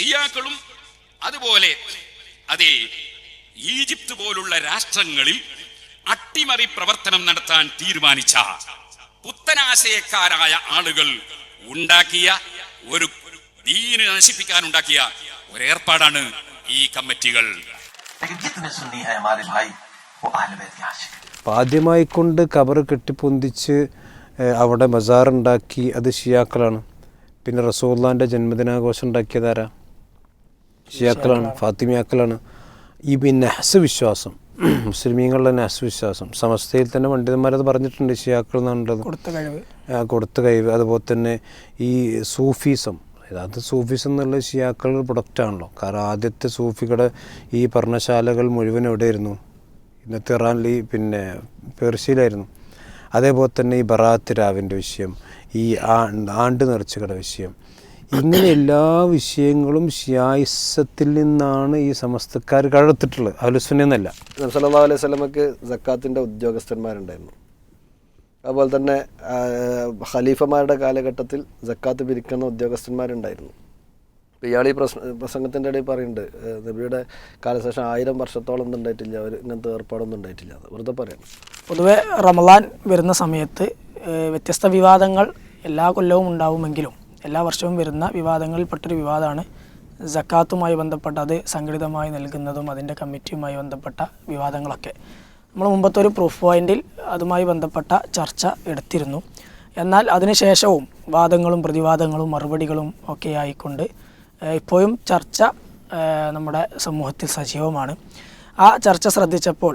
ഷിയാക്കളും അതുപോലെ അതെ ഈജിപ്ത് പോലുള്ള രാഷ്ട്രങ്ങളിൽ അട്ടിമറി പ്രവർത്തനം നടത്താൻ തീരുമാനിച്ച പുത്തനാശയക്കാരായ ആളുകൾ ഉണ്ടാക്കിയ ഒരു ദീന് നശിപ്പിക്കാൻ ഉണ്ടാക്കിയ ഒരേർപ്പാടാണ് ഈ കമ്മിറ്റികൾ. ആദ്യമായി കൊണ്ട് കബർ കെട്ടിപ്പൊന്തിച്ച് അവിടെ ബസാറുണ്ടാക്കി അത് ഷിയാക്കളാണ്. പിന്നെ റസൂള്ളാന്റെ ജന്മദിനാഘോഷം ഉണ്ടാക്കിയതാരാ ഷിയാക്കളാണ് ഫാത്തിമിയാക്കളാണ്. ഈ പിന്നെ നഹസ് വിശ്വാസം മുസ്ലിമീങ്ങളുടെ നഹസ് വിശ്വാസം സമസ്തയിൽ തന്നെ പണ്ഡിതന്മാരത് പറഞ്ഞിട്ടുണ്ട് ഷിയാക്കൾ എന്നുള്ളത് കൊടുത്ത കഴിവ്. അതുപോലെ തന്നെ ഈ സൂഫീസം അത് സൂഫീസം എന്നുള്ള ഷിയാക്കളുടെ പ്രൊഡക്റ്റാണല്ലോ കാരണം ആദ്യത്തെ സൂഫികളുടെ ഈ പർണശാലകൾ മുഴുവൻ എവിടെയായിരുന്നു? ഇന്നത്തെ ഇറാനിൽ ഈ പിന്നെ പേർഷ്യയിലായിരുന്നു. അതേപോലെ തന്നെ ഈ ബറാത്ത് രാവിന്റെ വിഷയം ഈ ആ- ആണ്ട് നിറച്ചുകളുടെ വിഷയം ഇങ്ങനെ എല്ലാ വിഷയങ്ങളും ഷിയായിസത്തിൽ നിന്നാണ് ഈ സമസ്തക്കാർ കഴത്തിട്ടുള്ളത് അലുസുനെന്നല്ല സല്ലാ അലൈഹി സ്വലമക്ക് സക്കാത്തിന്റെ ഉദ്യോഗസ്ഥന്മാരുണ്ടായിരുന്നു. അതുപോലെ തന്നെ ഖലീഫമാരുടെ കാലഘട്ടത്തിൽ സക്കാത്ത് പിരിക്കുന്ന ഉദ്യോഗസ്ഥന്മാരുണ്ടായിരുന്നു. ഇയാൾ ഈ പ്രശ്ന പ്രസംഗത്തിന്റെ ഇടയിൽ പറയുന്നുണ്ട് നബിയുടെ കാലശേഷം ആയിരം വർഷത്തോളം ഒന്നും ഉണ്ടായിട്ടില്ല അവർ ഇങ്ങനത്തെ ഏർപ്പാടൊന്നും ഉണ്ടായിട്ടില്ല വെറുതെ പറയണം. പൊതുവെ റമലാൻ വരുന്ന സമയത്ത് വ്യത്യസ്ത വിവാദങ്ങൾ എല്ലാ കൊല്ലവും ഉണ്ടാവുമെങ്കിലും എല്ലാ വർഷവും വരുന്ന വിവാദങ്ങളിൽപ്പെട്ടൊരു വിവാദമാണ്. ജക്കാത്തുമായി ബന്ധപ്പെട്ട അത് സംഘടിതമായി നൽകുന്നതും അതിന്റെ കമ്മിറ്റിയുമായി ബന്ധപ്പെട്ട വിവാദങ്ങളൊക്കെ. നമ്മൾ മുമ്പത്തെ ഒരു പ്രൂഫ് പോയിന്റിൽ അതുമായി ബന്ധപ്പെട്ട ചർച്ച എടുത്തിരുന്നു. എന്നാൽ അതിനുശേഷവും വാദങ്ങളും പ്രതിവാദങ്ങളും മറുപടികളും ഒക്കെ ആയിക്കൊണ്ട് ഇപ്പോഴും ചർച്ച നമ്മുടെ സമൂഹത്തിൽ സജീവമാണ്. ആ ചർച്ച ശ്രദ്ധിച്ചപ്പോൾ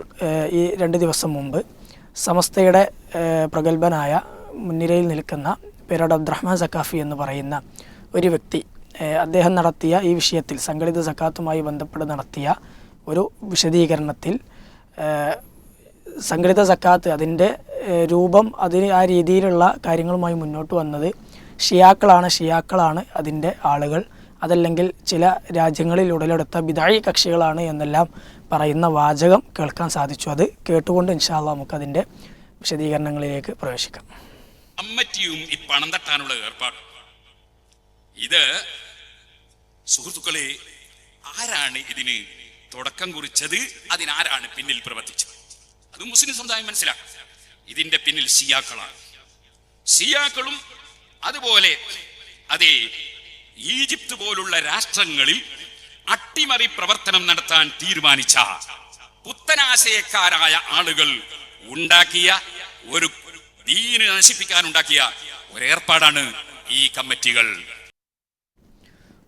ഈ രണ്ട് ദിവസം മുമ്പ് സമസ്തയുടെ പ്രഗത്ഭനായ മുൻനിരയിൽ നിൽക്കുന്ന പേരോട് അബ്ദുറഹ്മാൻ സക്കാഫി എന്ന് പറയുന്ന ഒരു വ്യക്തി അദ്ദേഹം നടത്തിയ ഈ വിഷയത്തിൽ സംഘടിത സക്കാത്തുമായി ബന്ധപ്പെട്ട് നടത്തിയ ഒരു വിശദീകരണത്തിൽ സംഘടിത സക്കാത്ത് അതിന്റെ രൂപം അതിന് ആ രീതിയിലുള്ള കാര്യങ്ങളുമായി മുന്നോട്ട് വന്നത് ഷിയാക്കളാണ്. ഷിയാക്കളാണ് അതിന്റെ ആളുകൾ. അതല്ലെങ്കിൽ ചില രാജ്യങ്ങളിൽ ഉടലെടുത്ത ബിദായി കക്ഷികളാണ് എന്നെല്ലാം പറയുന്ന വാചകം കേൾക്കാൻ സാധിച്ചു. അത് കേട്ടുകൊണ്ട് ഇൻഷാല്ല നമുക്കതിന്റെ വിശദീകരണങ്ങളിലേക്ക് പ്രവേശിക്കാം. കമ്മിറ്റിയും ഈ പണം തട്ടാനുള്ള ഏർപ്പാട്. ഇത് സുഹൃത്തുക്കളെ ആരാണ് ഇതിന് തുടക്കം കുറിച്ചത്? അതിനാരാണ് പിന്നിൽ പ്രവർത്തിച്ചത്? അത് മുസ്ലിം സമുദായം മനസ്സിലാക്കും. ഇതിന്റെ പിന്നിൽ സിയാക്കളാണ് സിയാക്കളും അതുപോലെ അതെ ഈജിപ്ത് പോലുള്ള രാഷ്ട്രങ്ങളിൽ അട്ടിമറി പ്രവർത്തനം നടത്താൻ തീരുമാനിച്ച പുത്തനാശയക്കാരായ ആളുകൾ ഉണ്ടാക്കിയ ഒരു ദീന് നശിപ്പിക്കാൻ ഉണ്ടാക്കിയ ഒരേർപ്പാടാണ് ഈ കമ്മിറ്റികൾ.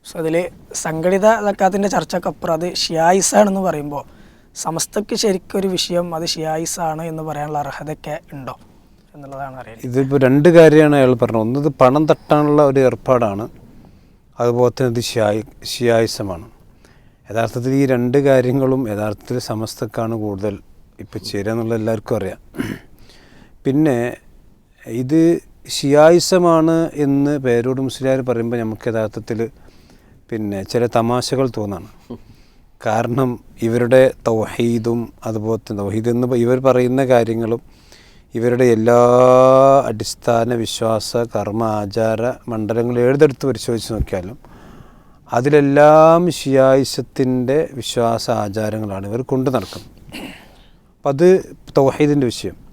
സോ അതിൽ സംഘടിത സക്കാത്തിന്റെ ചർച്ചക്കപ്പുറം അത് ഷിയായിസാണെന്ന് പറയുമ്പോൾ സമസ്തക്ക് ശരിക്കൊരു ഒരു വിഷയം അത് ഷിയായിസാണ് എന്ന് പറയാനുള്ള അർഹതയൊക്കെ ഉണ്ടോ എന്നുള്ളതാണ് അറിയുന്നത് ഇതിപ്പോൾ രണ്ട് കാര്യമാണ് അയാൾ പറഞ്ഞത്. ഒന്നത് ഇത് പണം തട്ടാനുള്ള ഒരു ഏർപ്പാടാണ്. അതുപോലെ തന്നെ ഇത് ഷിയായി ഷിയായിസമാണ്. യഥാർത്ഥത്തിൽ ഈ രണ്ട് കാര്യങ്ങളും യഥാർത്ഥത്തിൽ സമസ്തക്കാണ് കൂടുതൽ ഇപ്പോൾ ചേരുക എന്നുള്ള എല്ലാവർക്കും അറിയാം. പിന്നെ ഇത് ഷിയായിസമാണ് എന്ന് പേരോട് മുസ്ലിയാർ പറയുമ്പോൾ നമുക്ക് യഥാർത്ഥത്തിൽ പിന്നെ ചില തമാശകൾ തോന്നാണ്. കാരണം ഇവരുടെ തൗഹീദും അതുപോലെ തന്നെ തൗഹീദ് എന്ന് ഇവർ പറയുന്ന കാര്യങ്ങളും ഇവരുടെ എല്ലാ അടിസ്ഥാന വിശ്വാസ കർമ്മ ആചാര മണ്ഡലങ്ങളും ഏതെടുത്ത് പരിശോധിച്ച് നോക്കിയാലും അതിലെല്ലാം ഷിയായിസത്തിന്റെ വിശ്വാസ ആചാരങ്ങളാണ് ഇവർ കൊണ്ടു നടക്കുന്നത്. അപ്പം അത് തൗഹീദിന്റെ വിഷയം.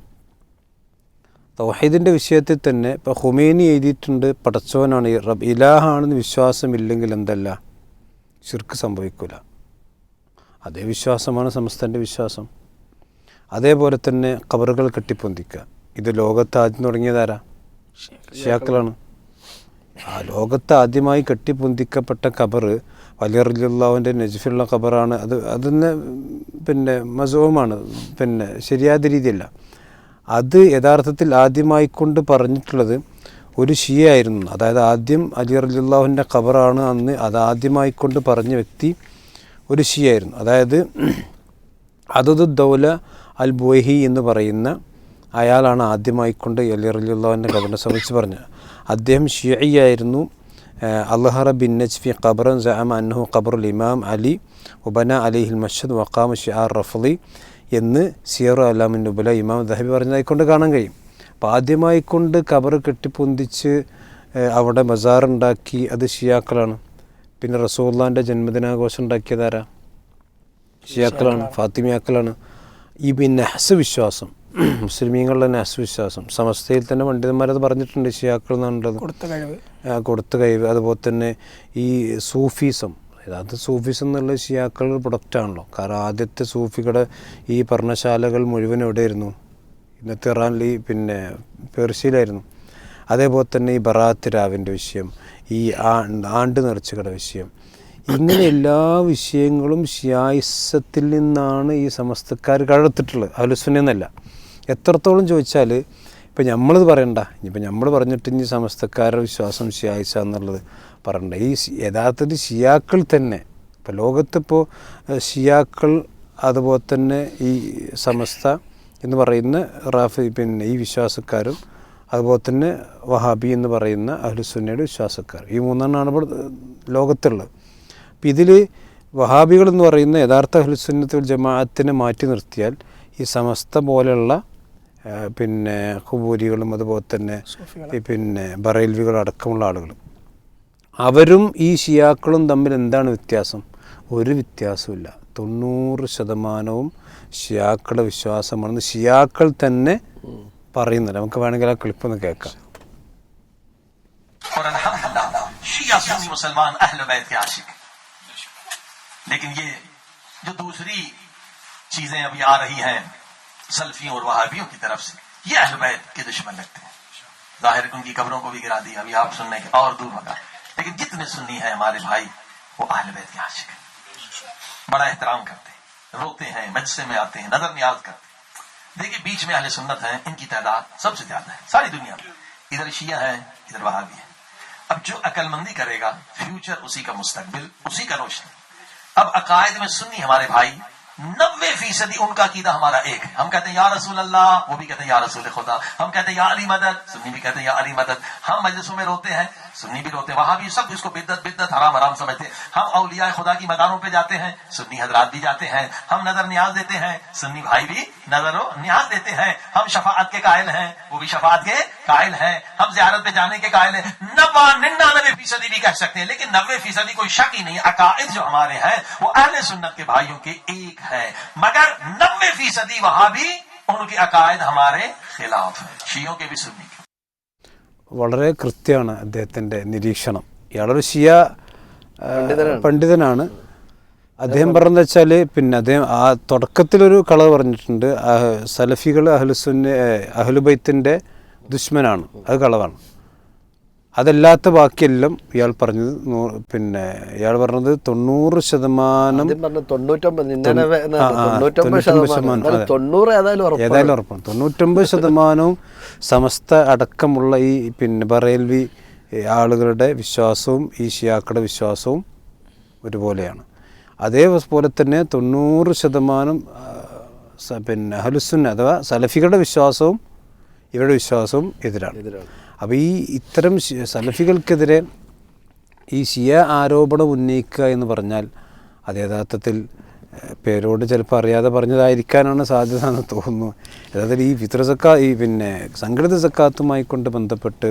തൗഹീദിന്റെ വിഷയത്തിൽ തന്നെ ഇപ്പോൾ ഹുമേനി എഴുതിയിട്ടുണ്ട് പടച്ചവനാണ്. ഈ റബ് ഇലാഹാണെന്ന് വിശ്വാസമില്ലെങ്കിൽ എന്തല്ല? ശിർക്ക് സംഭവിക്കില്ല അതേ വിശ്വാസമാണ് സമസ്തന്റെ വിശ്വാസം. അതേപോലെ തന്നെ കബറുകൾ കെട്ടിപ്പൊന്തിക്കുക. ഇത് ലോകത്ത് ആദ്യം തുടങ്ങിയതാരാ? ഷിയാക്കളാണ്. ആ ലോകത്ത് ആദ്യമായി കെട്ടിപ്പൊന്തിക്കപ്പെട്ട കബറ് വലിയറിലുള്ളവന്റെ നജിഫുള്ള കബറാണ് അത് അതിന് പിന്നെ മസവുമാണ് പിന്നെ ശരിയായ രീതിയല്ല. അത് യഥാർത്ഥത്തിൽ ആദ്യമായി കൊണ്ട് പറഞ്ഞിട്ടുള്ളത് ഒരു ഷിയായിരുന്നു അതായത് ആദ്യം അലി റലിയുള്ളാഹുവിന്റെ ഖബറാണ് അന്ന് അത് ആദ്യമായി കൊണ്ട് പറഞ്ഞ വ്യക്തി ഒരു ഷിയായിരുന്നു അതായത് അതത് ദൗല അൽ ബോഹി എന്ന് പറയുന്ന അയാളാണ് ആദ്യമായിക്കൊണ്ട് അലി റലിയുള്ളാഹുവിന്റെ ഖബറിനെ സംബന്ധിച്ച് പറഞ്ഞത്. അദ്ദേഹം ഷിയായിരുന്നു അള്ളഹറ ബിൻ നജ്ഫി ഖബറൻ സഅമ അന്നഹു ഖബറുൽ ഇമാം അലി ഉബന അലിഹിൽ മഷദ് വഖാം ഷിയാർ റഫലി എന്ന് സിയറ അലാമിന്റെ ഉബല ഇമാം ദഹബി പറഞ്ഞതായിക്കൊണ്ട് കാണാൻ കഴിയും. അപ്പോൾ ആദ്യമായിക്കൊണ്ട് കബർ കെട്ടിപ്പൊന്തിച്ച് അവിടെ മസാറുണ്ടാക്കി അത് ഷിയാക്കളാണ്. പിന്നെ റസൂള്ളാന്റെ ജന്മദിനാഘോഷം ഉണ്ടാക്കിയതാരാ ഷിയാക്കളാണ് ഫാത്തിമിയാക്കളാണ്. ഈ നെഹസ് വിശ്വാസം മുസ്ലിമീങ്ങളുടെ നഹസ് വിശ്വാസം സമസ്തയിൽ തന്നെ പണ്ഡിതന്മാരത് പറഞ്ഞിട്ടുണ്ട് ഷിയാക്കൾ എന്നുള്ളത് കൊടുത്ത കഴിവ്. കൊടുത്ത കഴിവ്. അതുപോലെ തന്നെ ഈ സൂഫിസം അത് സൂഫിസം എന്നുള്ള ഷിയാക്കളുടെ പ്രൊഡക്റ്റാണല്ലോ കാരണം ആദ്യത്തെ സൂഫികളുടെ ഈ പർണശാലകൾ മുഴുവൻ എവിടെയായിരുന്നു? ഇന്നത്തെ ഇറാനിൽ പിന്നെ പേർഷ്യയിലായിരുന്നു. അതേപോലെ തന്നെ ഈ ബറാത്ത് രാവിന്റെ വിഷയം ഈ ആണ്ട് നിറച്ചുകട വിഷയം. ഇങ്ങനെ എല്ലാ വിഷയങ്ങളും ഷിയായിസത്തിൽ നിന്നാണ് ഈ സമസ്തക്കാർ കഴത്തിട്ടുള്ളത്. അലുസുനെന്നല്ല എത്രത്തോളം ചോദിച്ചാൽ ഇപ്പം നമ്മളിത് പറയണ്ട. ഇനിയിപ്പോൾ നമ്മൾ പറഞ്ഞിട്ട് ഇനി സമസ്തക്കാരുടെ വിശ്വാസം ഷിയായിസ എന്നുള്ളത്. പറയണ്ട ഈ യഥാർത്ഥത്തിൽ ഷിയാക്കൾ തന്നെ ഇപ്പോൾ ലോകത്തിപ്പോൾ ഷിയാക്കൾ അതുപോലെ തന്നെ ഈ സമസ്ത എന്ന് പറയുന്ന റാഫി പിന്നെ ഈ വിശ്വാസക്കാരും അതുപോലെ തന്നെ വഹാബി എന്ന് പറയുന്ന അഹ്ലുസുന്നയുടെ വിശ്വാസക്കാർ. ഈ മൂന്നെണ്ണമാണ് ഇപ്പോൾ ലോകത്തുള്ളത്. അപ്പം ഇതിൽ വഹാബികൾ എന്ന് പറയുന്ന യഥാർത്ഥ അഹ്ലുസുന്നത്തുൽ ജമാഅത്തിനെ മാറ്റി നിർത്തിയാൽ ഈ സമസ്ത പോലെയുള്ള പിന്നെ ഖുബൂരികളും അതുപോലെ തന്നെ പിന്നെ ബറേൽവികളും അടക്കമുള്ള ആളുകൾ അവരും ഈ ഷിയാക്കളും തമ്മിൽ എന്താണ് വ്യത്യാസം ഒരു വ്യത്യാസമില്ല തൊണ്ണൂറ് ശതമാനവും ഷിയാക്കളുടെ വിശ്വാസമാണെന്ന് ഷിയാക്കൾ തന്നെ പറയുന്നില്ല നമുക്ക് വേണമെങ്കിൽ ആ ക്ലിപ്പൊന്ന് കേൾക്കാം और अल्हम्दुलिल्लाह शिया सुन्नी मुसलमान अहल बैत के आशिक लेकिन ये जो दूसरी चीजें अभी आ रही हैं सल्फियों और वहाबियों की तरफ से ये अहल बैत के दुश्मन लगते हैं जाहिर है कि उनकी कब्रों को भी गिरा दिया अभी आप सुनने के और दूर भगा لیکن جتنے سنی ہیں ہمارے بھائی، وہ آہل بیت کے عاشق ہیں۔ بڑا احترام کرتے ہیں۔ روتے ہیں مجسے میں آتے ہیں، نظر نیاز کرتے ہیں۔ دیکھیے، بیچ میں اہل سنت ہیں، ان کی تعداد سب سے زیادہ ہے، ساری دنیا میں۔ ادھر شیعہ ہیں، ادھر وہاں بھی ہیں۔ اب جو عقل مندی کرے گا فیوچر اسی کا مستقبل، اسی کا روشن۔ اب عقائد میں سنی ہمارے بھائی نبے فیصدی ان کا عقیدہ ہمارا ایک ہے۔ ہم کہتے ہیں، یا رسول اللہ وہ بھی کہتے ہیں، یا رسول خدا ہم کہتے ہیں، یا علی مدد سنی بھی کہتے ہیں، یا علی مدد ہم مجلسوں میں روتے ہیں सुन्नी भी रोते वहाँ भी सब इसको बिद्दत बिद्दत हराम हराम समझते। हम औलिया खुदा की मदारों पे जाते हैं, सुन्नी हजरात भी जाते हैं, हम नज़र न्याज देते हैं, सुन्नी भाई भी नज़र न्याज देते हैं। हम शफात के कायल हैं, वो भी शफात के कायल हैं। हम जियारत पे जाने के कायल हैं। नब्बा निन्यानबे फ़ीसदी भी कह सकते हैं, लेकिन नब्बे फ़ीसदी कोई शक ही नहीं, अकायद जो हमारे हैं, वो अहले सुन्नत के भाइयों के एक है। मगर नब्बे फ़ीसदी वहाँ भी उनके अकायद हमारे खिलाफ है। शियों के भी सुन्नी വളരെ കൃത്യമാണ് അദ്ദേഹത്തിന്റെ നിരീക്ഷണം. ഇയാളൊരു ഷിയ പണ്ഡിതനാണ്. അദ്ദേഹം പറഞ്ഞതെന്ന് വെച്ചാൽ പിന്നെ അദ്ദേഹം ആ തുടക്കത്തിലൊരു കളവ് പറഞ്ഞിട്ടുണ്ട് സലഫികൾ അഹ്ലുസുന്നെ അഹ്ലുബൈത്തിന്റെ ദുശ്മനാണ്. അത് കളവാണ്. അതല്ലാത്ത ബാക്കിയെല്ലാം ഇയാൾ പറഞ്ഞത് പിന്നെ ഇയാൾ പറഞ്ഞത് തൊണ്ണൂറ് ശതമാനം. ഏതായാലും ഉറപ്പാണ്. തൊണ്ണൂറ്റൊമ്പത് ശതമാനവും സമസ്ത അടക്കമുള്ള ഈ പിന്നെ ബറേൽവി ആളുകളുടെ വിശ്വാസവും ഈ ഷിയാക്കളുടെ വിശ്വാസവും ഒരുപോലെയാണ്. അതേപോലെ തന്നെ തൊണ്ണൂറ് ശതമാനം പിന്നെ ഹലുസുന്ന അഥവാ സലഫികളുടെ വിശ്വാസവും ഇവരുടെ വിശ്വാസവും എതിരാണ്. എതിരാണ്. അപ്പോൾ ഈ ഇത്തരം സലഫികൾക്കെതിരെ ഈ ഷിയ ആരോപണം ഉന്നയിക്കുക എന്ന് പറഞ്ഞാൽ അത് യഥാർത്ഥത്തിൽ പേരോട് ചിലപ്പോൾ അറിയാതെ പറഞ്ഞതായിരിക്കാനാണ് സാധ്യത എന്ന് തോന്നുന്നു. യഥാർത്ഥത്തിൽ ഈ ഫിത്ര സക്കാ ഈ പിന്നെ സംഘടിത സക്കാത്തുമായി കൊണ്ട് ബന്ധപ്പെട്ട്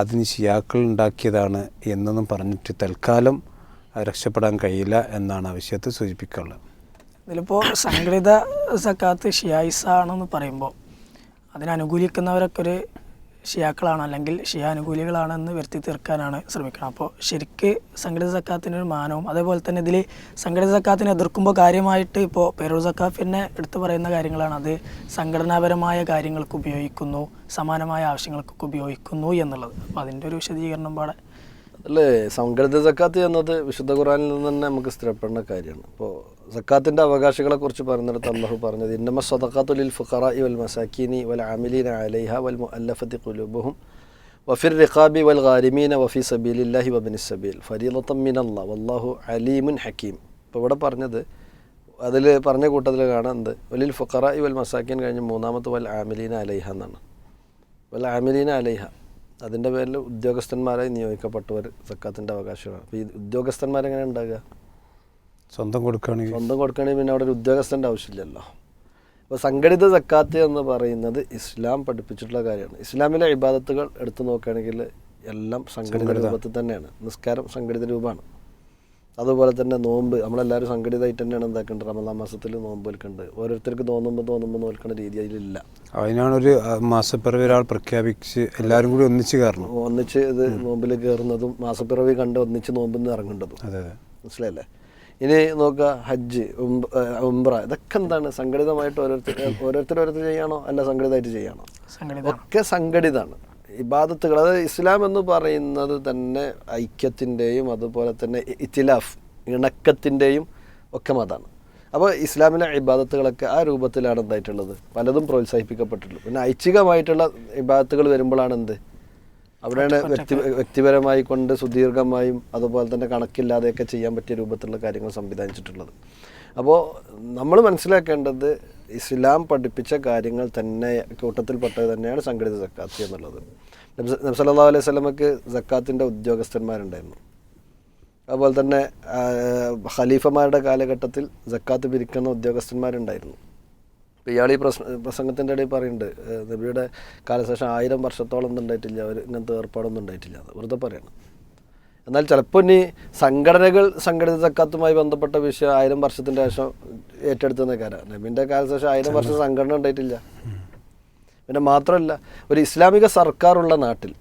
അതിന് ഷിയാക്കൾ ഉണ്ടാക്കിയതാണ് എന്നൊന്നും പറഞ്ഞിട്ട് തൽക്കാലം രക്ഷപ്പെടാൻ കഴിയില്ല എന്നാണ് ആ വിഷയത്തെ സൂചിപ്പിക്കാനുള്ളത്. ഇതിലിപ്പോൾ സംഘടിത സക്കാത്ത് ഷിയായിസ ആണെന്ന് പറയുമ്പോൾ അതിനനുകൂലിക്കുന്നവരൊക്കെ ഒരു ഷിയാക്കളാണ് അല്ലെങ്കിൽ ഷിയാനുകൂലികളാണെന്ന് വരുത്തി തീർക്കാനാണ് ശ്രമിക്കുന്നത്. അപ്പോൾ ശരിക്ക് സംഘടിത സക്കാത്തിന് ഒരു മാനവും അതേപോലെ തന്നെ ഇതിൽ സംഘടിത സക്കാത്തിനെ എതിർക്കുമ്പോൾ കാര്യമായിട്ട് ഇപ്പോൾ പേരൂർ സക്കാഫിനെ എടുത്തു പറയുന്ന കാര്യങ്ങളാണ്. അത് സംഘടനാപരമായ കാര്യങ്ങൾക്ക് ഉപയോഗിക്കുന്നു സമാനമായ ആവശ്യങ്ങൾക്കൊക്കെ ഉപയോഗിക്കുന്നു എന്നുള്ളത്. അപ്പോൾ അതിന്റെ ഒരു വിശദീകരണം പാടെ. അല്ലേ സംഘടിത സക്കാത്ത് എന്നത് വിശുദ്ധ ഖുറാനിൽ നിന്ന് തന്നെ നമുക്ക് സ്ഥിരപ്പെടുന്ന കാര്യമാണ്. അപ്പോൾ സക്കാത്തിന്റെ കുറിച്ച് പറഞ്ഞിടത്ത് അള്ളാഹു പറഞ്ഞത് ഇന്നമ സ്വതക്കാത്തുലിൽ ഫുഖറ വൽ മസാക്കീനി വൽ അമിലീന അലൈഹ വൽ മുഅല്ലഫത്തി കുലുബുഹും വഫിർ റിഖാബി വൽ ഗാരിമീന വഫി സബീലില്ലാഹി വബിൻ സബീൽ ഫരീലത്തം അല്ല വല്ലാഹു അലീമുൻ ഹക്കീം. ഇപ്പോൾ ഇവിടെ പറഞ്ഞത് അതിൽ പറഞ്ഞ കൂട്ടത്തിൽ കാണാൻ എന്ത് വലിൽ ഫുഖറ വൽ മസാക്കീൻ കഴിഞ്ഞ് മൂന്നാമത്തെ വൽ ആമിലീന അലൈഹ എന്നാണ്. വൽ ആമിലീന അലൈഹ അതിന്റെ പേരിൽ ഉദ്യോഗസ്ഥന്മാരായി നിയോഗിക്കപ്പെട്ടവർ സക്കാത്തിന്റെ അവകാശമാണ് അപ്പോൾ ഈ ഉദ്യോഗസ്ഥന്മാരെങ്ങനെ ഉണ്ടാകുക സ്വന്തം കൊടുക്കുകയാണെങ്കിൽ സ്വന്തം കൊടുക്കുകയാണെങ്കിൽ പിന്നെ അവിടെ ഒരു ഉദ്യോഗസ്ഥന്റെ ആവശ്യമില്ലല്ലോ. അപ്പോൾ സംഘടിത സക്കാത്ത് എന്ന് പറയുന്നത് ഇസ്ലാം പഠിപ്പിച്ചിട്ടുള്ള കാര്യമാണ്. ഇസ്ലാമിലെ ഇബാദത്തുകൾ എടുത്തു നോക്കുകയാണെങ്കിൽ എല്ലാം സംഘടിത രൂപത്തിൽ തന്നെയാണ്. നിസ്കാരം സംഘടിത രൂപമാണ്. അതുപോലെ തന്നെ നോമ്പ് നമ്മളെല്ലാവരും സംഘടിതമായിട്ട് തന്നെയാണ് എന്താക്കേണ്ടത്? റമദാൻ മാസത്തിൽ നോമ്പ് വിൽക്കേണ്ടത് ഓരോരുത്തർക്ക് തോന്നുമ്പോൾ തോന്നുമ്പോൾ നോൽക്കേണ്ട രീതി അതിലില്ല. അതിനാണ് ഒരു മാസപ്പിറവി ഒരാൾ പ്രഖ്യാപിച്ച് എല്ലാവരും കൂടി ഒന്നിച്ച് കയറണം. ഒന്നിച്ച് ഇത് നോമ്പിൽ കയറുന്നതും മാസപ്പിറവി കണ്ട് ഒന്നിച്ച് നോമ്പിൽ നിന്ന് ഇറങ്ങേണ്ടതും മനസ്സിലായില്ലേ? ഇനി നോക്കുക ഹജ്ജ് ഉംബ്ര ഇതൊക്കെ എന്താണ്? സംഘടിതമായിട്ട് ഓരോരുത്തർ ഓരോരുത്തർ ഓരോരുത്തർ ചെയ്യാണോ? അല്ല സംഘടിതമായിട്ട് ചെയ്യാണോ? ഒക്കെ സംഘടിതമാണ് ഇബാദത്തുകൾ അതായത് ഇസ്ലാം എന്ന് പറയുന്നത് തന്നെ ഐക്യത്തിന്റെയും അതുപോലെ തന്നെ ഇത്തിലാഫ് ഇണക്കത്തിന്റെയും ഒക്കെ മതമാണ്. അപ്പോൾ ഇസ്ലാമിലെ ഇബാദത്തുകളൊക്കെ ആ രൂപത്തിലാണ് എന്തായിട്ടുള്ളത്? പലതും പ്രോത്സാഹിപ്പിക്കപ്പെട്ടുള്ളൂ പിന്നെ ഐച്ഛികമായിട്ടുള്ള ഇബാദത്തുകൾ വരുമ്പോഴാണ് എന്ത്? അവിടെയാണ് വ്യക്തി വ്യക്തിപരമായി കൊണ്ട് സുദീർഘമായും അതുപോലെ തന്നെ കണക്കില്ലാതെയൊക്കെ ചെയ്യാൻ പറ്റിയ രൂപത്തിലുള്ള കാര്യങ്ങൾ സംവിധാനിച്ചിട്ടുള്ളത്. അപ്പോൾ നമ്മൾ മനസ്സിലാക്കേണ്ടത് ഇസ്ലാം പഠിപ്പിച്ച കാര്യങ്ങൾ തന്നെ കൂട്ടത്തിൽപ്പെട്ടത് തന്നെയാണ് സംഘടിത സക്കാത്ത് എന്നുള്ളത്. നബ്സല്ലാ അലൈഹി സ്വലമക്ക് സക്കാത്തിന്റെ ഉദ്യോഗസ്ഥന്മാരുണ്ടായിരുന്നു. അതുപോലെ തന്നെ ഖലീഫമാരുടെ കാലഘട്ടത്തിൽ സക്കാത്ത് പിരിക്കുന്ന ഉദ്യോഗസ്ഥന്മാരുണ്ടായിരുന്നു. ഇപ്പോൾ ഇയാൾ ഈ പ്രശ്ന പ്രസംഗത്തിന്റെ ഇടയിൽ പറയുന്നുണ്ട് നബിയുടെ കാലശേഷം ആയിരം വർഷത്തോളം ഒന്നും ഉണ്ടായിട്ടില്ല അവർ ഇങ്ങനത്തെ ഏർപ്പാടൊന്നും ഉണ്ടായിട്ടില്ല എന്ന് വെറുതെ പറയണം. എന്നാൽ ചിലപ്പോൾ ഇനി സംഘടനകൾ സംഘടിത തക്കാത്തുമായി ബന്ധപ്പെട്ട വിഷയം ആയിരം വർഷത്തിന്റെ ശേഷം ഏറ്റെടുത്തുന്ന കാര്യം. നബീന്റെ കാലശേഷം ആയിരം വർഷം സംഘടന ഉണ്ടായിട്ടില്ല. പിന്നെ മാത്രമല്ല ഒരു ഇസ്ലാമിക സർക്കാരുള്ള നാട്ടിൽ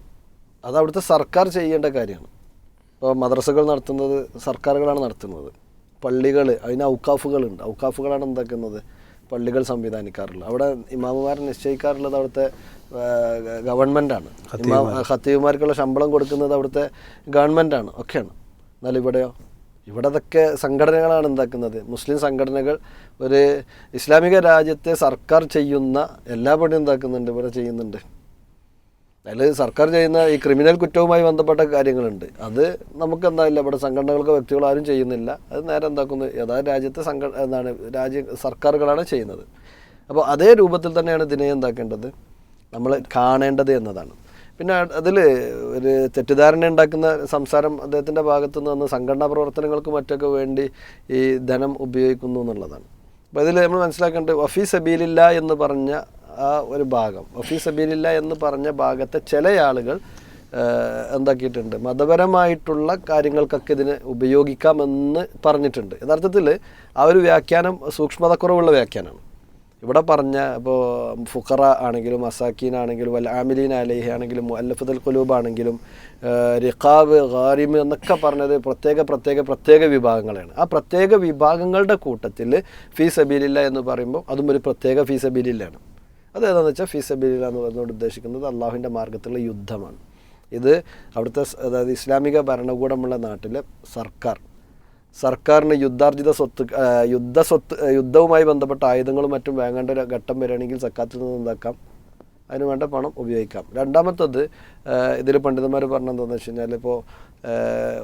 അത് അവിടുത്തെ സർക്കാർ ചെയ്യേണ്ട കാര്യമാണ്. ഇപ്പോൾ മദ്രസകൾ നടത്തുന്നത് സർക്കാരുകളാണ് നടത്തുന്നത്. പള്ളികൾ അതിന് ഔക്കാഫുകളുണ്ട് ഔക്കാഫുകളാണ് എന്താക്കുന്നത്? പള്ളികൾ സംവിധാനിക്കാറുള്ളത്. അവിടെ ഇമാമുമാർ നിശ്ചയിക്കാറുള്ളത് അവിടുത്തെ ഗവൺമെന്റാണ് ഇമാം ഖത്തീബുമാർക്കുള്ള ശമ്പളം കൊടുക്കുന്നത് അവിടുത്തെ ഗവൺമെന്റാണ് ഒക്കെയാണ്. എന്നാൽ ഇവിടെയോ? ഇവിടെ അതൊക്കെ സംഘടനകളാണ് എന്താക്കുന്നത്. മുസ്ലിം സംഘടനകൾ ഒരു ഇസ്ലാമിക രാജ്യത്തെ സർക്കാർ ചെയ്യുന്ന എല്ലാ പണിയും എന്താക്കുന്നുണ്ട് ഇവിടെ ചെയ്യുന്നുണ്ട്. അതിൽ സർക്കാർ ചെയ്യുന്ന ഈ ക്രിമിനൽ കുറ്റവുമായി ബന്ധപ്പെട്ട കാര്യങ്ങളുണ്ട്. അത് നമുക്ക് എന്തായില്ല ഇവിടെ സംഘടനകൾക്കോ വ്യക്തികളോ ആരും ചെയ്യുന്നില്ല. അത് നേരെ എന്താക്കുന്നു? അതായത് രാജ്യത്തെ സംഘ എന്താണ് രാജ്യ സർക്കാരുകളാണ് ചെയ്യുന്നത്. അപ്പോൾ അതേ രൂപത്തിൽ തന്നെയാണ് ഇതിനെ എന്താക്കേണ്ടത്? നമ്മൾ കാണേണ്ടത് എന്നതാണ്. പിന്നെ അതിൽ ഒരു തെറ്റിദ്ധാരണ ഉണ്ടാക്കുന്ന സംസാരം അദ്ദേഹത്തിന്റെ ഭാഗത്തു നിന്ന് വന്ന് സംഘടനാ പ്രവർത്തനങ്ങൾക്ക് മറ്റൊക്കെ വേണ്ടി ഈ ധനം ഉപയോഗിക്കുന്നു എന്നുള്ളതാണ്. അപ്പോൾ ഇതിൽ നമ്മൾ മനസ്സിലാക്കേണ്ടത് വഫീ സബീലില്ല എന്ന് പറഞ്ഞ ആ ഒരു ഭാഗം. വഫീ സബീലില്ല എന്ന് പറഞ്ഞ ഭാഗത്തെ ചില ആളുകൾ എന്താക്കിയിട്ടുണ്ട്. മതപരമായിട്ടുള്ള കാര്യങ്ങൾക്കൊക്കെ ഇതിനെ ഉപയോഗിക്കാമെന്ന് പറഞ്ഞിട്ടുണ്ട്. യഥാർത്ഥത്തിൽ ആ ഒരു വ്യാഖ്യാനം സൂക്ഷ്മതക്കുറവുള്ള വ്യാഖ്യാനമാണ്. ഇവിടെ പറഞ്ഞ ഇപ്പോൾ ഫുഖറ ആണെങ്കിലും അസാക്കീൻ ആണെങ്കിലും അല്ല ആമിലീൻ അലൈഹി ആണെങ്കിലും അല്ലഫുദൽ കുലൂബ് ആണെങ്കിലും റിഖാബ് ഖാരിമ് എന്നൊക്കെ പറഞ്ഞത് പ്രത്യേക പ്രത്യേക പ്രത്യേക വിഭാഗങ്ങളാണ് ആ പ്രത്യേക വിഭാഗങ്ങളുടെ കൂട്ടത്തിൽ ഫീസ് അബീലില്ല എന്ന് പറയുമ്പോൾ അതും ഒരു പ്രത്യേക ഫീസ് സബീലില്ലാണ് അത് ഏതാണെന്ന് വെച്ചാൽ ഫീ സബീലില്ല എന്ന് പറഞ്ഞുകൊണ്ട് ഉദ്ദേശിക്കുന്നത് അള്ളാഹുവിന്റെ മാർഗത്തിലുള്ള യുദ്ധമാണ്. ഇത് അവിടുത്തെ അതായത് ഇസ്ലാമിക ഭരണകൂടമുള്ള നാട്ടിലെ സർക്കാർ. സർക്കാരിന് യുദ്ധാർജിത സ്വത്ത് യുദ്ധ സ്വത്ത് യുദ്ധവുമായി ബന്ധപ്പെട്ട ആയുധങ്ങളും മറ്റും വാങ്ങേണ്ട ഒരു ഘട്ടം വരികയാണെങ്കിൽ സക്കാത്തിൽ നിന്ന് എന്താക്കാം? അതിന് വേണ്ട പണം ഉപയോഗിക്കാം. രണ്ടാമത്തത് ഇതിൽ പണ്ഡിതന്മാർ പറഞ്ഞെന്താണെന്ന് വെച്ച് കഴിഞ്ഞാൽ ഇപ്പോൾ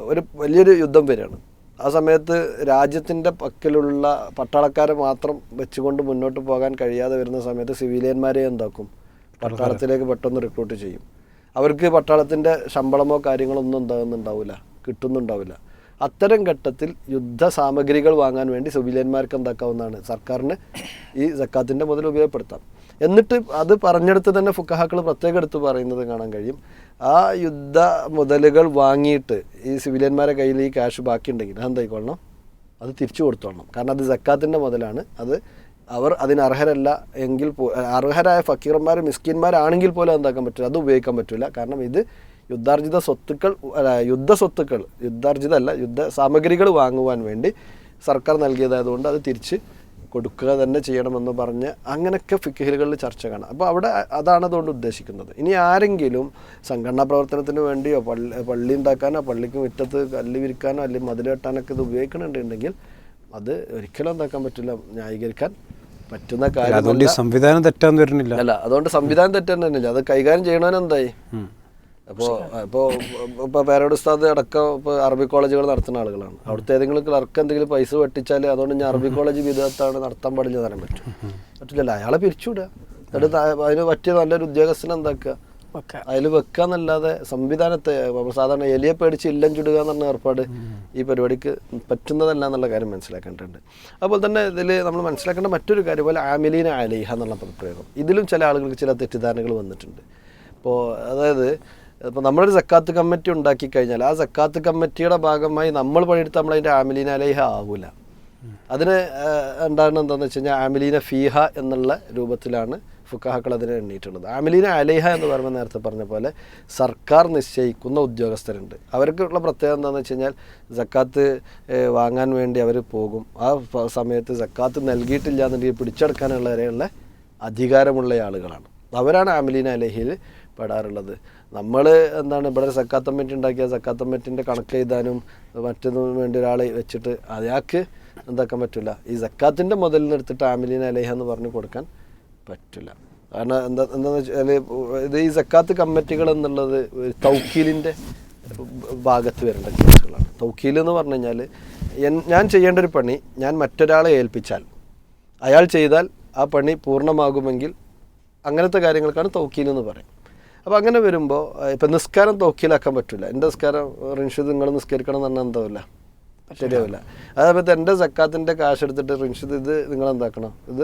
ഒരു വലിയൊരു യുദ്ധം വരികയാണ്. ആ സമയത്ത് രാജ്യത്തിന്റെ പക്കലുള്ള പട്ടാളക്കാരെ മാത്രം വെച്ചുകൊണ്ട് മുന്നോട്ട് പോകാൻ കഴിയാതെ വരുന്ന സമയത്ത് സിവിലിയന്മാരെ എന്താക്കും? പട്ടാളത്തിലേക്ക് പെട്ടെന്ന് റിക്രൂട്ട് ചെയ്യും. അവർക്ക് പട്ടാളത്തിന്റെ ശമ്പളമോ കാര്യങ്ങളോ ഒന്നും എന്താകുന്നുണ്ടാവില്ല കിട്ടുന്നുണ്ടാവില്ല. അത്തരം ഘട്ടത്തിൽ യുദ്ധ സാമഗ്രികൾ വാങ്ങാൻ വേണ്ടി സിവിലിയന്മാർക്ക് എന്താക്കാവുന്നതാണ്. സർക്കാരിന് ഈ സക്കാത്തിന്റെ മുതൽ ഉപയോഗപ്പെടുത്താം. എന്നിട്ട് അത് പറഞ്ഞെടുത്ത് തന്നെ ഫുക്കഹാക്കൾ പ്രത്യേകം എടുത്ത് പറയുന്നത് കാണാൻ കഴിയും. ആ യുദ്ധ മുതലുകൾ വാങ്ങിയിട്ട് ഈ സിവിലിയന്മാരെ കയ്യിൽ ഈ ക്യാഷ് ബാക്കിയുണ്ടെങ്കിൽ അതെന്തായിക്കൊള്ളണം അത് തിരിച്ചു കൊടുത്തോളണം. കാരണം അത് സക്കാത്തിന്റെ മുതലാണ്. അത് അവർ അതിന് അർഹരല്ല എങ്കിൽ അർഹരായ ഫക്കീർമാർ മിസ്കിന്മാരാണെങ്കിൽ പോലും എന്താക്കാൻ പറ്റില്ല. അത് ഉപയോഗിക്കാൻ പറ്റില്ല. കാരണം ഇത് യുദ്ധാർജിത സ്വത്തുക്കൾ യുദ്ധ സ്വത്തുക്കൾ യുദ്ധാർജിത അല്ല യുദ്ധ സാമഗ്രികൾ വാങ്ങുവാൻ വേണ്ടി സർക്കാർ നൽകിയതായതുകൊണ്ട് അത് തിരിച്ച് കൊടുക്കുക തന്നെ ചെയ്യണമെന്ന് പറഞ്ഞ് അങ്ങനെയൊക്കെ ഫിക്കഹിലുകളിൽ ചർച്ച കാണാം അപ്പോൾ അവിടെ അതാണ് അതുകൊണ്ട് ഉദ്ദേശിക്കുന്നത്. ഇനി ആരെങ്കിലും സംഘടനാ പ്രവർത്തനത്തിന് വേണ്ടിയോ പള്ളി പള്ളി ഉണ്ടാക്കാനോ പള്ളിക്ക് മുറ്റത്ത് കല്ല് വിരിക്കാനോ അല്ലെങ്കിൽ മതിൽ കെട്ടാനൊക്കെ ഇത് ഉപയോഗിക്കണമെന്നുണ്ടെങ്കിൽ അത് ഒരിക്കലും എന്താക്കാൻ പറ്റില്ല ന്യായീകരിക്കാൻ പറ്റുന്ന കാര്യം സംവിധാനം തെറ്റാന്ന് വരുന്നില്ല അല്ല അതുകൊണ്ട് സംവിധാനം തെറ്റന്നെയില്ല അത് കൈകാര്യം ചെയ്യണമെന്നെന്തായി അപ്പോൾ ഇപ്പോൾ ഇപ്പോൾ പേരോട് ഉസ്താദ് അടക്കം ഇപ്പോൾ അറബി കോളേജുകൾ നടത്തുന്ന ആളുകളാണ്. അവിടുത്തെ ഏതെങ്കിലും ക്ലർക്ക് എന്തെങ്കിലും പൈസ വെട്ടിച്ചാൽ അതുകൊണ്ട് ഞാൻ അറബി കോളേജ് വിധത്താണ് നടത്താൻ പാടില്ല തരാൻ പറ്റും. പറ്റില്ലല്ലോ അയാളെ പിരിച്ചുവിടുക. എന്നിട്ട് അതിന് പറ്റിയ നല്ലൊരു ഉദ്യോഗസ്ഥനെ എന്താക്കുക? അതിൽ അതിൽ വെക്കാന്നല്ലാതെ സംവിധാനത്തെ സാധാരണ എലിയെ പേടിച്ച് ഇല്ലം ചുടുക എന്ന് പറഞ്ഞ ഏർപ്പാട് ഈ പരിപാടിക്ക് പറ്റുന്നതല്ല എന്നുള്ള കാര്യം മനസ്സിലാക്കേണ്ടതുണ്ട്. അതുപോലെ തന്നെ ഇതിൽ നമ്മൾ മനസ്സിലാക്കേണ്ട മറ്റൊരു കാര്യം പോലെ ആമിലീന ആലിഹ എന്നുള്ള പദപ്രയോഗം. ഇതിലും ചില ആളുകൾക്ക് ചില തെറ്റിദ്ധാരണകൾ വന്നിട്ടുണ്ട്. ഇപ്പോൾ അതായത് ഇപ്പോൾ നമ്മളൊരു സക്കാത്ത് കമ്മിറ്റി ഉണ്ടാക്കി കഴിഞ്ഞാൽ ആ സക്കാത്ത് കമ്മിറ്റിയുടെ ഭാഗമായി നമ്മൾ പണിയെടുത്ത് നമ്മൾ അതിന്റെ ആമിലീന അലൈഹ ആകൂല അതിന് എന്താണ് എന്താണെന്ന് വെച്ച് കഴിഞ്ഞാൽ ആമിലീന ഫീഹ എന്നുള്ള രൂപത്തിലാണ് ഫുക്കാഹക്കൾ അതിനെ എണ്ണിയിട്ടുള്ളത്. ആമിലീന അലൈഹ എന്ന് പറയുമ്പോൾ നേരത്തെ പറഞ്ഞ പോലെ സർക്കാർ നിശ്ചയിക്കുന്ന ഉദ്യോഗസ്ഥരുണ്ട്. അവർക്കുള്ള പ്രത്യേകത എന്താണെന്ന് വെച്ച് കഴിഞ്ഞാൽ സക്കാത്ത് വാങ്ങാൻ വേണ്ടി അവർ പോകും. ആ സമയത്ത് സക്കാത്ത് നൽകിയിട്ടില്ല എന്നുണ്ടെങ്കിൽ പിടിച്ചെടുക്കാനുള്ള വരെയുള്ള അധികാരമുള്ള ആളുകളാണ്. അവരാണ് ആമിലീന അലഹിയിൽ പെടാറുള്ളത്. നമ്മൾ എന്താണ് ഇവിടെ സക്കാത്ത കമ്മിറ്റി ഉണ്ടാക്കിയ സക്കാത്ത് കമ്മിറ്റിന്റെ കണക്ക് എഴുതാനും മറ്റൊന്നും വേണ്ടി ഒരാളെ വെച്ചിട്ട് അയാൾക്ക് എന്താക്കാൻ പറ്റില്ല ഈ സക്കാത്തിന്റെ മുതലിൽ നിന്ന് എടുത്തിട്ട് ആമിലീന അലേഹ എന്ന് പറഞ്ഞ് കൊടുക്കാൻ പറ്റില്ല കാരണം എന്താ എന്താണെന്ന് വെച്ചാൽ ഇത് ഈ സക്കാത്ത് കമ്മിറ്റികൾ എന്നുള്ളത് തൗക്കീലിന്റെ ഭാഗത്ത് വരേണ്ട കേസുകളാണ്. തൗക്കീൽ എന്ന് പറഞ്ഞു കഴിഞ്ഞാൽ ഞാൻ ചെയ്യേണ്ട ഒരു പണി ഞാൻ മറ്റൊരാളെ ഏൽപ്പിച്ചാൽ അയാൾ ചെയ്താൽ ആ പണി പൂർണമാകുമെങ്കിൽ അങ്ങനത്തെ കാര്യങ്ങൾക്കാണ് തൗക്കീൽ എന്ന് പറയും അപ്പോൾ അങ്ങനെ വരുമ്പോൾ ഇപ്പം നിസ്കാരം തൗക്കീലാക്കാൻ പറ്റില്ല എന്റെ നിസ്കാരം റിൻഷിത് നിങ്ങൾ നിസ്കരിക്കണം എന്ന് പറഞ്ഞാൽ എന്താവില്ല ശരിയാവില്ല. അതേപോലെ എന്റെ സക്കാത്തിന്റെ കാശ് എടുത്തിട്ട് റിൻഷിത് ഇത് നിങ്ങൾ എന്താക്കണം? ഇത്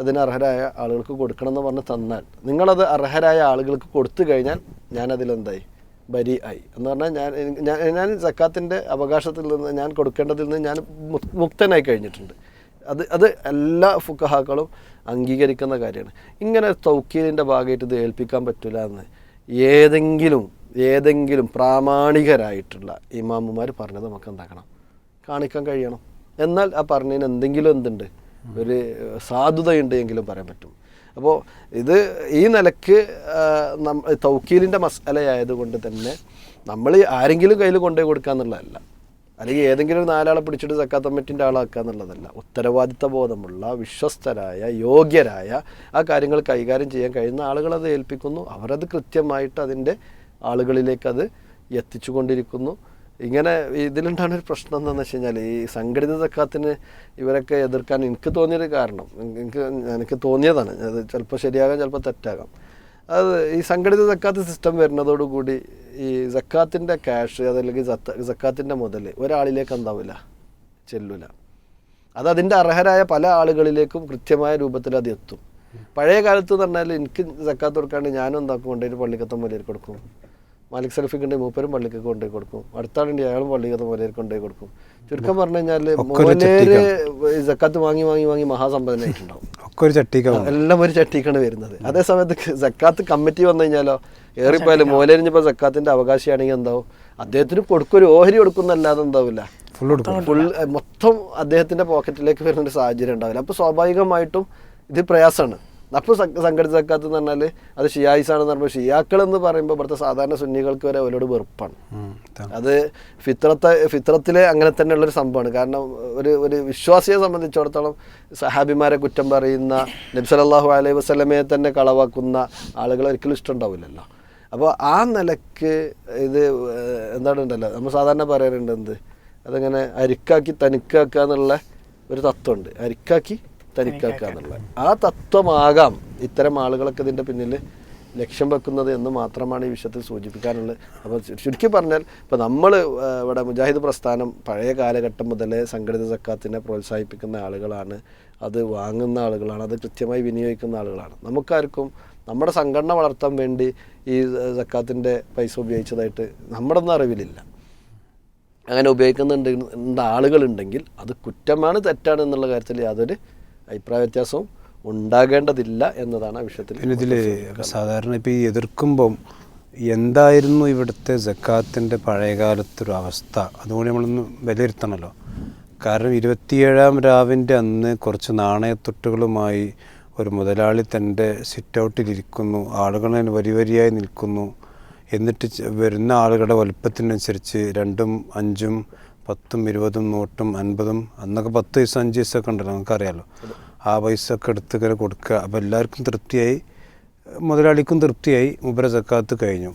അതിന് അർഹരായ ആളുകൾക്ക് കൊടുക്കണം എന്ന് പറഞ്ഞ് തന്നാൽ നിങ്ങളത് അർഹരായ ആളുകൾക്ക് കൊടുത്തു കഴിഞ്ഞാൽ ഞാനതിലെന്തായി? ബരി ആയി. എന്ന് പറഞ്ഞാൽ ഞാൻ ഞാൻ സക്കാത്തിന്റെ അവകാശത്തിൽ നിന്ന് ഞാൻ കൊടുക്കേണ്ടതിൽ നിന്ന് ഞാൻ മുക്തനായി കഴിഞ്ഞിട്ടുണ്ട്. അത് അത് എല്ലാ ഫുക്കഹാക്കളും അംഗീകരിക്കുന്ന കാര്യമാണ്. ഇങ്ങനെ തൗക്കീലിന്റെ ഭാഗമായിട്ട് ഇത് ഏൽപ്പിക്കാൻ പറ്റില്ല എന്ന്. ഏതെങ്കിലും ഏതെങ്കിലും പ്രാമാണികരായിട്ടുള്ള ഇമാമുമാർ പറഞ്ഞത് നമുക്ക് എന്താക്കണം കാണിക്കാൻ കഴിയണം. എന്നാൽ ആ പറഞ്ഞതിന് എന്തെങ്കിലും എന്തുണ്ട്? ഒരു സാധുതയുണ്ട് എങ്കിലും പറയാൻ പറ്റും. അപ്പോൾ ഇത് ഈ നിലയ്ക്ക് തൗക്കീലിന്റെ മസാലയായതുകൊണ്ട് തന്നെ നമ്മൾ ആരെങ്കിലും കയ്യിൽ കൊണ്ടുപോയി കൊടുക്കുക എന്നുള്ളതല്ല അല്ലെങ്കിൽ ഏതെങ്കിലും ഒരു നാലാളെ പിടിച്ചിട്ട് സക്കാത്ത് കമ്മിറ്റിന്റെ ആളാക്കുക എന്നുള്ളതല്ല. ഉത്തരവാദിത്ത ബോധമുള്ള വിശ്വസ്തരായ യോഗ്യരായ ആ കാര്യങ്ങൾ കൈകാര്യം ചെയ്യാൻ കഴിയുന്ന ആളുകളത് ഏൽപ്പിക്കുന്നു. അവരത് കൃത്യമായിട്ട് അതിന്റെ ആളുകളിലേക്ക് അത് എത്തിച്ചുകൊണ്ടിരിക്കുന്നു. ഇങ്ങനെ ഇതിലുണ്ടാകുന്ന ഒരു പ്രശ്നം എന്താണെന്ന് വെച്ച് കഴിഞ്ഞാൽ ഈ സംഘടിത സക്കാത്തിന് ഇവരൊക്കെ എതിർക്കാൻ എനിക്ക് തോന്നിയൊരു കാരണം എനിക്ക് എനിക്ക് തോന്നിയതാണ്. അത് ചിലപ്പോൾ ശരിയാകാം ചിലപ്പോൾ തെറ്റാകാം. അത് ഈ സംഘടിത സക്കാത്ത് സിസ്റ്റം വരുന്നതോടുകൂടി ഈ സക്കാത്തിന്റെ ക്യാഷ് അതല്ലെങ്കിൽ സക്കാത്തിന്റെ മുതൽ ഒരാളിലേക്ക് എന്താവില്ല? ചെല്ലൂല. അത് അതിന്റെ അർഹരായ പല ആളുകളിലേക്കും കൃത്യമായ രൂപത്തിൽ അത് എത്തും. പഴയ കാലത്ത് എന്ന് പറഞ്ഞാൽ എനിക്ക് സക്കാത്ത് കൊടുക്കാണ്ട് ഞാനും എന്താക്കും കൊണ്ടുപോയിട്ട് പള്ളിക്കത്തം മുലയിൽ കൊടുക്കും. മാലിക് സൽഫിക്ക് ഉണ്ട് മൂപ്പരും പള്ളിക്ക് കൊണ്ടുപോയി കൊടുക്കും. അടുത്താളുണ്ട് അയാളും പള്ളിക്ക് മുലയിൽ കൊണ്ടുപോയി കൊടുക്കും. ചുരുക്കം പറഞ്ഞു കഴിഞ്ഞാൽ ജക്കാത്ത് മോലേര് സക്കാത്ത് വാങ്ങി വാങ്ങി വാങ്ങി മഹാസമ്പന്നനായിട്ടുണ്ടാവും. ഒക്കെ ഒരു ചട്ടിക്കാവും എല്ലാം ഒരു ചട്ടിക്കാണ് വരുന്നത്. അതേ സമയത്ത് സക്കാത്ത് കമ്മിറ്റി വന്നു കഴിഞ്ഞാലോ ഏറിപ്പോയാലും മോലെരിഞ്ഞപ്പോൾ സക്കാത്തിന്റെ അവകാശിയാണെങ്കിൽ എന്താവും? അദ്ദേഹത്തിന് കൊടുക്കും ഒരു ഓഹരി കൊടുക്കുന്നല്ലാതെ എന്താവില്ല. ഫുൾ കൊടുക്കും. ഫുൾ മൊത്തം അദ്ദേഹത്തിന്റെ പോക്കറ്റിലേക്ക് വരുന്ന ഒരു സാഹചര്യം ഉണ്ടാവില്ല. അപ്പോൾ സ്വാഭാവികമായിട്ടും ഇത് പ്രയാസമാണ്. അപ്പോൾ സംഘടിത സക്കാത്ത് എന്ന് പറഞ്ഞാൽ അത് ഷിയായിസാണെന്ന് പറയുമ്പോൾ ഷിയാക്കൾ എന്ന് പറയുമ്പോൾ ഇവിടുത്തെ സാധാരണ സുന്നികൾക്ക് വരെ അവരോട് വെറുപ്പാണ്. അത് ഫിത്രത്തെ ഫിത്രത്തിലെ അങ്ങനെ തന്നെയുള്ളൊരു സംഭവമാണ്. കാരണം ഒരു ഒരു വിശ്വാസിയെ സംബന്ധിച്ചിടത്തോളം സഹാബിമാരെ കുറ്റം പറയുന്ന നബ്സലല്ലാഹു അലൈഹി വസ്ലമയെ തന്നെ കളവാക്കുന്ന ആളുകൾ ഒരിക്കലും ഇഷ്ടമുണ്ടാവില്ലല്ലോ അപ്പോൾ ആ നിലയ്ക്ക് ഇത് എന്താണ് ഉണ്ടല്ലോ? നമ്മൾ സാധാരണ പറയാറുണ്ട് എന്ത്? അതങ്ങനെ അരിക്കാക്കി തനിക്കാക്കുക എന്നുള്ള ഒരു തത്വമുണ്ട്. അരിക്കാക്കി തനിക്കാക്കുക എന്നുള്ള ആ തത്വമാകാം ഇത്തരം ആളുകളൊക്കെ ഇതിന്റെ പിന്നിൽ ലക്ഷ്യം വെക്കുന്നത് എന്ന് മാത്രമാണ് ഈ വിഷയത്തിൽ സൂചിപ്പിക്കാനുള്ളത്. അപ്പോൾ ചുരുക്കി പറഞ്ഞാൽ ഇപ്പോൾ നമ്മൾ ഇവിടെ മുജാഹിദ് പ്രസ്ഥാനം പഴയ കാലഘട്ടം മുതലേ സംഘടിത സക്കാത്തിനെ പ്രോത്സാഹിപ്പിക്കുന്ന ആളുകളാണ്. അത് വാങ്ങുന്ന ആളുകളാണ്. അത് കൃത്യമായി വിനിയോഗിക്കുന്ന ആളുകളാണ്. നമുക്കാർക്കും നമ്മുടെ സംഘടന വളർത്താൻ വേണ്ടി ഈ സക്കാത്തിന്റെ പൈസ ഉപയോഗിച്ചതായിട്ട് നമ്മുടെ ഒന്നും അറിവിലില്ല. അങ്ങനെ ഉപയോഗിക്കുന്നുണ്ട് ആളുകളുണ്ടെങ്കിൽ അത് കുറ്റമാണ് തെറ്റാണ് എന്നുള്ള കാര്യത്തിൽ യാതൊരു അഭിപ്രായ വ്യത്യാസവും ഉണ്ടാകേണ്ടതില്ല എന്നതാണ് ആ വിഷയത്തിൽ പിന്നെ ഇതിൽ സാധാരണ ഇപ്പോൾ ഈ എതിർക്കുമ്പം എന്തായിരുന്നു ഇവിടുത്തെ ജക്കാത്തിന്റെ പഴയകാലത്തൊരു അവസ്ഥ? അതുകൊണ്ട് നമ്മളൊന്ന് വിലയിരുത്തണമല്ലോ കാരണം ഇരുപത്തിയേഴാം രാവിന്റെ അന്ന് കുറച്ച് നാണയത്തൊട്ടുകളുമായി ഒരു മുതലാളി തന്റെ സിറ്റ് ഔട്ടിലിരിക്കുന്നു ആളുകൾ വരി വരിയായി നിൽക്കുന്നു. എന്നിട്ട് വരുന്ന ആളുകളുടെ വലുപ്പത്തിനനുസരിച്ച് രണ്ടും അഞ്ചും പത്തും ഇരുപതും നൂറ്റും അൻപതും അന്നൊക്കെ പത്ത് പൈസ അഞ്ച് പൈസ ഒക്കെ ഉണ്ടല്ലോ നമുക്കറിയാലോ. ആ പൈസ ഒക്കെ എടുത്ത് ഇങ്ങനെ കൊടുക്കുക. അപ്പോൾ എല്ലാവർക്കും തൃപ്തിയായി. മുതലാളിക്കും തൃപ്തിയായി. മുബര സക്കാത്ത് കഴിഞ്ഞു.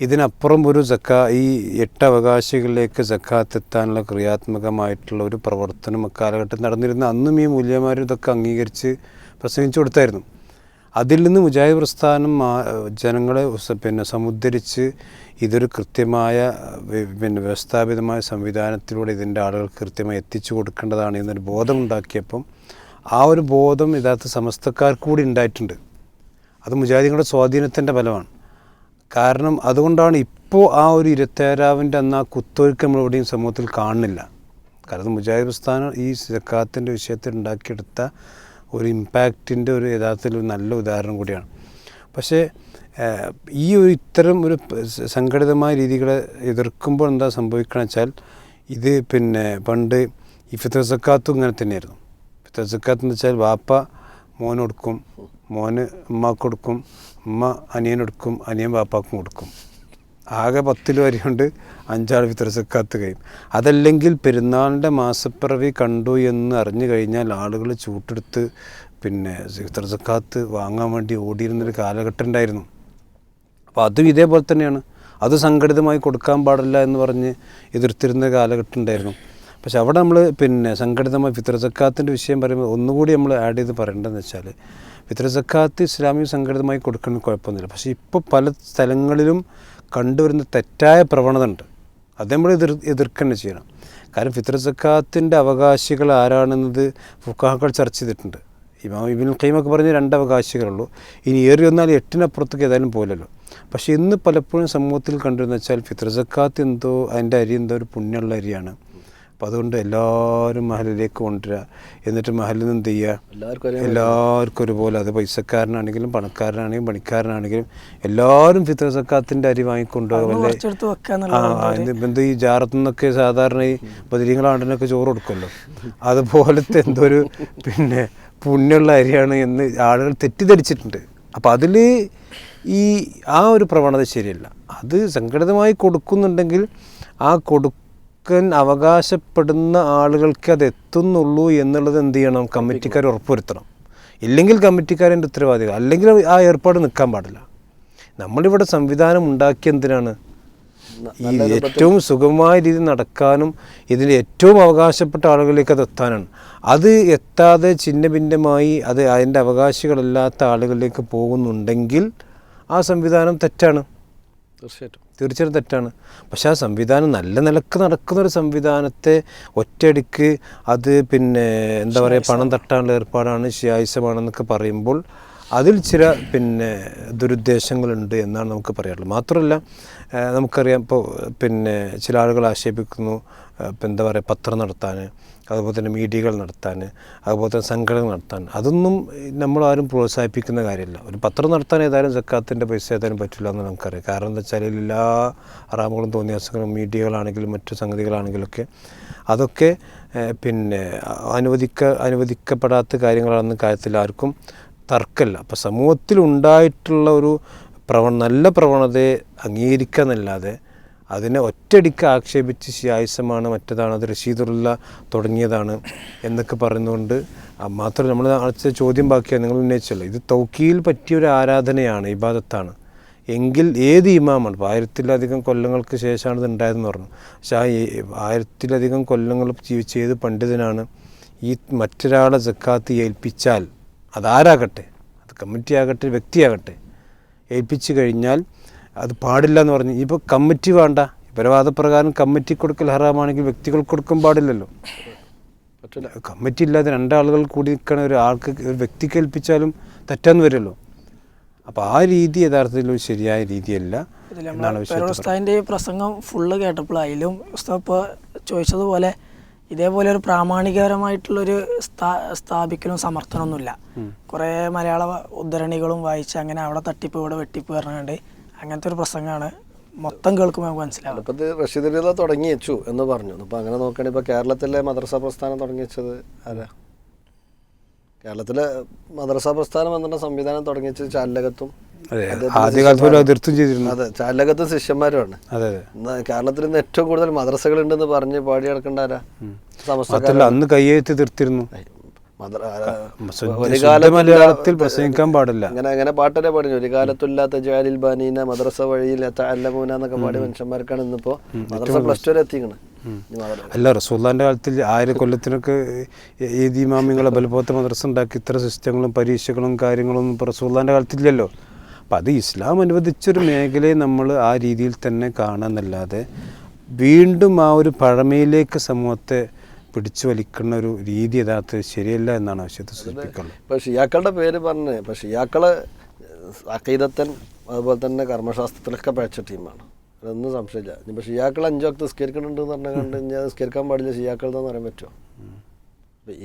ഇതിനപ്പുറം ഒരു സക്കാ ഈ എട്ട് അവകാശികളിലേക്ക് സക്കാത്ത് എത്താനുള്ള ക്രിയാത്മകമായിട്ടുള്ള ഒരു പ്രവർത്തനം കാലഘട്ടം നടന്നിരുന്ന അന്നും ഈ മൂല്യമാരും ഇതൊക്കെ അംഗീകരിച്ച് പ്രസംഗിച്ചു കൊടുത്തായിരുന്നു. അതിൽ നിന്ന് മുജാഹിദ് പ്രസ്ഥാനം ജനങ്ങളെ പിന്നെ സമുദ്ധരിച്ച് ഇതൊരു കൃത്യമായ പിന്നെ വ്യവസ്ഥാപിതമായ സംവിധാനത്തിലൂടെ ഇതിന്റെ ആളുകൾക്ക് കൃത്യമായി എത്തിച്ചു കൊടുക്കേണ്ടതാണ് എന്നൊരു ബോധം ഉണ്ടാക്കിയപ്പം ആ ഒരു ബോധം യഥാർത്ഥ സമസ്തക്കാർക്ക് കൂടി ഉണ്ടായിട്ടുണ്ട്. അത് മുജാഹിദികളുടെ സ്വാധീനത്തിന്റെ ഫലമാണ്. കാരണം അതുകൊണ്ടാണ് ഇപ്പോൾ ആ ഒരു ഇരുപത്തേരാവിന്റെ അന്ന് ആ കുത്തൊഴുക്ക് നമ്മളെവിടെയും സമൂഹത്തിൽ കാണുന്നില്ല. കാരണം മുജാഹിദ് പ്രസ്ഥാനം ഈ സക്കാത്തിന്റെ വിഷയത്തിൽ ഉണ്ടാക്കിയെടുത്ത ഒരു ഇമ്പാക്റ്റിന്റെ ഒരു യഥാർത്ഥത്തിൽ ഒരു നല്ല ഉദാഹരണം കൂടിയാണ്. പക്ഷേ ഈ ഒരു ഇത്തരം ഒരു സംഘടിതമായ രീതികളെ എതിർക്കുമ്പോൾ എന്താ സംഭവിക്കണം വെച്ചാൽ ഇത് പിന്നെ പണ്ട് ഈ ഫിത്ര സക്കാത്തും ഇങ്ങനെ തന്നെയായിരുന്നു. ഫിത്ര സക്കാത്ത് എന്ന് വെച്ചാൽ വാപ്പ മോന് കൊടുക്കും മോന് ഉമ്മാക്ക് കൊടുക്കും ഉമ്മ അനിയനെടുക്കും അനിയൻ വാപ്പാക്കും കൊടുക്കും. ആകെ പത്തിൽ വരെയുണ്ട്. അഞ്ചാൾ ഫിത്തർ സക്കാത്ത് കഴിയും അതല്ലെങ്കിൽ പെരുന്നാളിന്റെ മാസപ്പിറവി കണ്ടു എന്ന് അറിഞ്ഞു കഴിഞ്ഞാൽ ആളുകൾ ചൂട്ടെടുത്ത് പിന്നെ ഫിത്തർ സക്കാത്ത് വാങ്ങാൻ വേണ്ടി ഓടിയിരുന്നൊരു കാലഘട്ടം ഉണ്ടായിരുന്നു. അപ്പോൾ അതും ഇതേപോലെ തന്നെയാണ്. അത് സംഘടിതമായി കൊടുക്കാൻ പാടില്ല എന്ന് പറഞ്ഞ് എതിർത്തിരുന്ന കാലഘട്ടം ഉണ്ടായിരുന്നു. പക്ഷെ അവിടെ നമ്മൾ പിന്നെ സംഘടിതമായി ഫിത്ര സക്കാത്തിന്റെ വിഷയം പറയുമ്പോൾ ഒന്നുകൂടി നമ്മൾ ആഡ് ചെയ്ത് പറയേണ്ടതെന്ന് വെച്ചാൽ ഫിത്ര സക്കാത്ത് ഇസ്ലാമിക സംഘടിതമായി കൊടുക്കുന്ന കുഴപ്പമൊന്നുമില്ല. പക്ഷേ ഇപ്പോൾ പല സ്ഥലങ്ങളിലും കണ്ടുവരുന്ന തെറ്റായ പ്രവണത ഉണ്ട് അത് നമ്മൾ എതിർ എതിർക്കുക ചെയ്യണം. കാരണം ഫിത്ര സക്കാത്തിന്റെ അവകാശികൾ ആരാണെന്നത് ഫുക്കാഹുക്കൾ ചർച്ച ചെയ്തിട്ടുണ്ട്. ഇമാം ഇബിൻ ഖീമൊക്കെ പറഞ്ഞ രണ്ട് അവകാശികളുള്ളൂ. ഇനി ഏറി വന്നാൽ എട്ടിനപ്പുറത്തേക്ക് ഏതായാലും പോലല്ലോ പക്ഷേ ഇന്ന് പലപ്പോഴും സമൂഹത്തിൽ കണ്ടുവരുന്ന വെച്ചാൽ ഫിത്ര സക്കാത്ത് എന്തോ അതിന്റെ അരി എന്തോ ഒരു പുണ്യമുള്ള അരിയാണ്. അപ്പോൾ അതുകൊണ്ട് എല്ലാവരും മഹലിലേക്ക് കൊണ്ടുവരിക. എന്നിട്ട് മഹലിൽ നിന്ന് എന്ത് ചെയ്യുക എല്ലാവർക്കും എല്ലാവർക്കും ഒരുപോലെ അത് പൈസക്കാരനാണെങ്കിലും പണക്കാരനാണെങ്കിലും പണിക്കാരനാണെങ്കിലും എല്ലാവരും ഫിത്ര സക്കാത്തിന്റെ അരി ഇത് എന്ത് ഈ ജാറത്തു നിന്നൊക്കെ സാധാരണ ഈ ബദിരീങ്ങളാണ്ടിനൊക്കെ ചോറ് കൊടുക്കുമല്ലോ. അതുപോലത്തെ എന്തോ ഒരു പിന്നെ പുണ്യമുള്ള അരിയാണ് എന്ന് ആളുകൾ തെറ്റിദ്ധരിച്ചിട്ടുണ്ട്. അപ്പോൾ അതിൽ ഈ ആ ഒരു പ്രവണത ശരിയല്ല. അത് സംഘടിതമായി കൊടുക്കുന്നുണ്ടെങ്കിൽ ആ കൊടുക്കാൻ അവകാശപ്പെടുന്ന ആളുകൾക്ക് അത് എത്തുന്നുള്ളൂ എന്നുള്ളത് എന്ത് ചെയ്യണം? കമ്മിറ്റിക്കാർ ഉറപ്പുവരുത്തണം. ഇല്ലെങ്കിൽ കമ്മിറ്റിക്കാരന്റെ ഉത്തരവാദികൾ. അല്ലെങ്കിൽ ആ ഏർപ്പാട് നിൽക്കാൻ പാടില്ല. നമ്മളിവിടെ സംവിധാനം ഉണ്ടാക്കിയ എന്തിനാണ്? ഈ ഏറ്റവും സുഗമമായ രീതിയിൽ നടക്കാനും ഇതിൽ ഏറ്റവും അവകാശപ്പെട്ട ആളുകളിലേക്ക് അത് എത്താനാണ്. അത് എത്താതെ ചിഹ്ന ഭിന്നമായി അത് അതിന്റെ അവകാശികളല്ലാത്ത ആളുകളിലേക്ക് പോകുന്നുണ്ടെങ്കിൽ ആ സംവിധാനം തെറ്റാണ്. തീർച്ചയായിട്ടും. തീർച്ചയായിട്ടും തെറ്റാണ്. പക്ഷേ ആ സംവിധാനം നല്ല നിലയ്ക്ക് നടക്കുന്ന ഒരു സംവിധാനത്തെ ഒറ്റയടിക്ക് അത് പിന്നെ എന്താ പറയുക പണം തട്ടാനുള്ള ഏർപ്പാടാണ് ശിയായുസമാണെന്നൊക്കെ പറയുമ്പോൾ അതിൽ ചില പിന്നെ ദുരുദ്ദേശങ്ങളുണ്ട് എന്നാണ് നമുക്ക് പറയാനുള്ളത്. മാത്രമല്ല നമുക്കറിയാം ഇപ്പോൾ പിന്നെ ചില ആളുകൾ ആക്ഷേപിക്കുന്നു ഇപ്പം എന്താ പറയുക പത്രം നടത്താൻ. അതുപോലെ തന്നെ മീഡിയകൾ നടത്താൻ അതുപോലെ തന്നെ സംഘടനകൾ നടത്താൻ. അതൊന്നും നമ്മളാരും പ്രോത്സാഹിപ്പിക്കുന്ന കാര്യമല്ല. ഒരു പത്രം നടത്താൻ ഏതായാലും സക്കാത്തിന്റെ പൈസ ഏതായാലും പറ്റില്ല എന്ന് നമുക്കറിയാം. കാരണം എന്താ വെച്ചാൽ എല്ലാ അറാമുകളും തോന്നിയാസങ്ങളും മീഡിയകളാണെങ്കിലും മറ്റു സംഗതികളാണെങ്കിലൊക്കെ അതൊക്കെ പിന്നെ അനുവദിക്ക അനുവദിക്കപ്പെടാത്ത കാര്യങ്ങളാണെന്ന കാര്യത്തിൽ ആർക്കും തർക്കമില്ല. അപ്പോൾ സമൂഹത്തിൽ ഉണ്ടായിട്ടുള്ള ഒരു പ്രവണ നല്ല പ്രവണതയെ അംഗീകരിക്കുക എന്നല്ലാതെ അതിനെ ഒറ്റടിക്ക് ആക്ഷേപിച്ച് ശിയായുസമാണ് മറ്റതാണ് അത് റഷീദുള്ള തുടങ്ങിയതാണ് എന്നൊക്കെ പറയുന്നതുകൊണ്ട് മാത്രം നമ്മൾ അടുത്ത ചോദ്യം ബാക്കിയാണ് നിങ്ങൾ ഉന്നയിച്ചല്ലോ. ഇത് തൗക്കിയിൽ പറ്റിയ ഒരു ആരാധനയാണ് ഇബാദത്താണ്. എങ്കിൽ ഏത് ഇമാമാണ്? ഇപ്പോൾ ആയിരത്തിലധികം കൊല്ലങ്ങൾക്ക് ശേഷമാണ് ഇത് ഉണ്ടായതെന്ന് പറഞ്ഞു. പക്ഷേ ആ ആയിരത്തിലധികം കൊല്ലങ്ങൾ ജീവിച്ച ഏത് പണ്ഡിതനാണ് ഈ മറ്റൊരാളെ ജക്കാത്ത് ഏൽപ്പിച്ചാൽ അതാരാകട്ടെ? അത് കമ്മിറ്റിയാകട്ടെ വ്യക്തിയാകട്ടെ? ഏൽപ്പിച്ചു കഴിഞ്ഞാൽ അത് പാടില്ല എന്ന് പറഞ്ഞു. ഇപ്പോൾ കമ്മിറ്റി വേണ്ട. ഇവരവാദപ്രകാരം കമ്മിറ്റി കൊടുക്കൽ ഹറാമാണെങ്കിൽ വ്യക്തികൾ കൊടുക്കും പാടില്ലല്ലോ. കമ്മിറ്റി ഇല്ലാതെ രണ്ടാളുകൾ കൂടി നിൽക്കണ ഒരു ആൾക്ക് ഒരു വ്യക്തി കേൾപ്പിച്ചാലും തെറ്റാന്ന് വരുമല്ലോ. അപ്പോൾ ആ രീതി യഥാർത്ഥത്തിൽ ഒരു ശരിയായ രീതിയല്ല ഉസ്താദിന്റെ ഈ പ്രസംഗം ഫുള്ള് കേട്ടപ്പോൾ അതിലും ഉസ്താദ് ഇപ്പോൾ ചോദിച്ചതുപോലെ ഇതേപോലെ ഒരു പ്രാമാണികപരമായിട്ടുള്ളൊരു സ്ഥാ സ്ഥാപിക്കലും സമർത്ഥനമൊന്നുമില്ല കുറേ മലയാള ഉദ്ധരണികളും വായിച്ച് അങ്ങനെ അവിടെ തട്ടിപ്പ് ഇവിടെ വെട്ടിപ്പ് പറഞ്ഞുകൊണ്ട് അങ്ങനത്തെ ഒരു പ്രസംഗമാണ്. മൊത്തം കേൾക്കുമ്പോൾ നമുക്ക് മനസ്സിലാവും. ഇപ്പം ഇത് റഷീദ് റിത തുടങ്ങി വെച്ചു എന്ന് പറഞ്ഞു. ഇപ്പം അങ്ങനെ നോക്കുകയാണെങ്കിൽ ഇപ്പോൾ കേരളത്തിലെ മദ്രസ പ്രസ്ഥാനം തുടങ്ങി വെച്ചത് ആരാ? കേരളത്തിലെ മദ്രസ പ്രസ്ഥാനം എന്നുള്ള സംവിധാനം തുടങ്ങി വെച്ചത് ചാലകത്തും അതിർത്തും ചെയ്തിരുന്നു. അതെ ചാലകത്തും ശിഷ്യന്മാരുമാണ്. കേരളത്തിൽ ഇന്ന് ഏറ്റവും കൂടുതൽ മദ്രസകൾ ഉണ്ടെന്ന് പറഞ്ഞ് പാടി നടക്കേണ്ട ആരാ? അന്ന് കയ്യെഴുത്ത് തീർത്തിരുന്നു. മലയാളത്തിൽ പ്രസംഗിക്കാൻ പാടില്ല. അങ്ങനെ അങ്ങനെ പാട്ടല്ലേ പറഞ്ഞു ഒരു കാലത്തുല്ലാത്ത ജാലിൽ ബാനീന മദ്രസ വഴിയിൽ അല്ലമൂന എന്നൊക്കെ പാടിയ മനുഷ്യന്മാർക്കാണ് ഇന്നിപ്പോ മദ്രസ പ്ലസ് ടു വരെ എത്തിക്കണ്. അല്ല റസൂല്ലാന്റെ കാലത്തിൽ ആയിരം കൊല്ലത്തിനൊക്കെ ഏത് ഇമാമിങ്ങളെ ബലപോത്ത മദ്രസ ഉണ്ടാക്കി ഇത്ര സിസ്റ്റങ്ങളും പരീക്ഷകളും കാര്യങ്ങളൊന്നും ഇപ്പോൾ റസൂല്ലാന്റെ കാലത്തില്ലല്ലോ. അപ്പം അത് ഇസ്ലാം അനുവദിച്ചൊരു മേഖലയെ നമ്മൾ ആ രീതിയിൽ തന്നെ കാണാന്നല്ലാതെ വീണ്ടും ആ ഒരു പഴമയിലേക്ക് സമൂഹത്തെ പിടിച്ചു വലിക്കുന്ന ഒരു രീതി യഥാർത്ഥ ശരിയല്ല എന്നാണ് ആവശ്യത്തെ സൂചിപ്പിക്കുന്നത് ഇപ്പൊ ഷിയാക്കളുടെ പേര് പറഞ്ഞ് ഇപ്പൊ ഷിയാക്കൾ അക്കീതത്തൻ അതുപോലെ തന്നെ കർമ്മശാസ്ത്രത്തിലൊക്കെ പഴച്ച ടീമാണ്. അതൊന്നും സംശയമില്ല. ഇനിയിപ്പോൾ ഷിയാക്കൾ അഞ്ചു വക്ത് നിസ്കരിക്കുന്നുണ്ട് എന്ന് പറഞ്ഞാൽ കണ്ട് കഴിഞ്ഞാൽ നിസ്കരിക്കാൻ പാടില്ല ഷിയാക്കൾ എന്ന് പറയാൻ പറ്റുമോ?